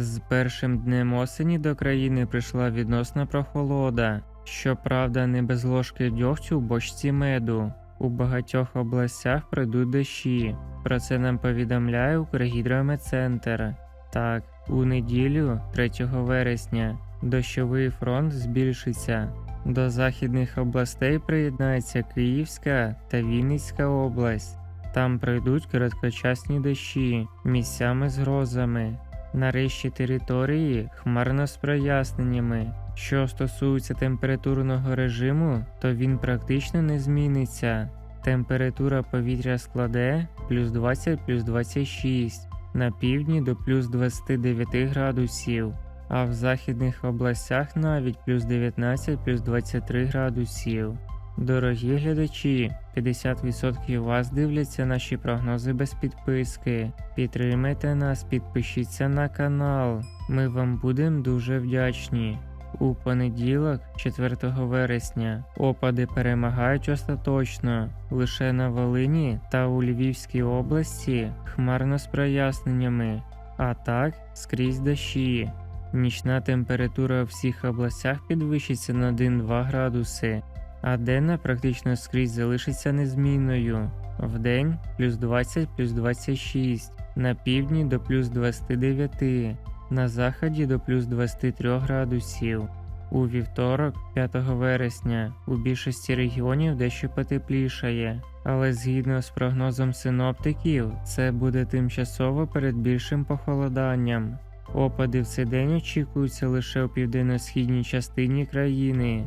З першим днем осені до країни прийшла відносна прохолода. Щоправда, не без ложки дьогтю в бочці меду. У багатьох областях пройдуть дощі. Про це нам повідомляє Укргідрометцентр. Так, у неділю, 3 вересня, дощовий фронт збільшиться. До західних областей приєднається Київська та Вінницька область. Там пройдуть короткочасні дощі, місцями з грозами. Нарешті території хмарно з проясненнями. Що стосується температурного режиму, то він практично не зміниться. Температура повітря складе плюс 20 плюс 26, на півдні до плюс 29 градусів, а в західних областях навіть плюс 19 плюс 23 градусів. Дорогі глядачі, 50% вас дивляться наші прогнози без підписки. Підтримайте нас, підпишіться на канал. Ми вам будемо дуже вдячні. У понеділок, 4 вересня, опади перемагають остаточно. Лише на Волині та у Львівській області хмарно з проясненнями, а так скрізь дощі. Нічна температура у всіх областях підвищиться на 1-2 градуси, а денна практично скрізь залишиться незмінною. Вдень плюс 20 плюс 26, на півдні до плюс 29, на заході до плюс 23 градусів. У вівторок, 5 вересня, у більшості регіонів дещо потеплішає, але згідно з прогнозом синоптиків, це буде тимчасово перед більшим похолоданням. Опади в цей день очікуються лише у південно-східній частині країни.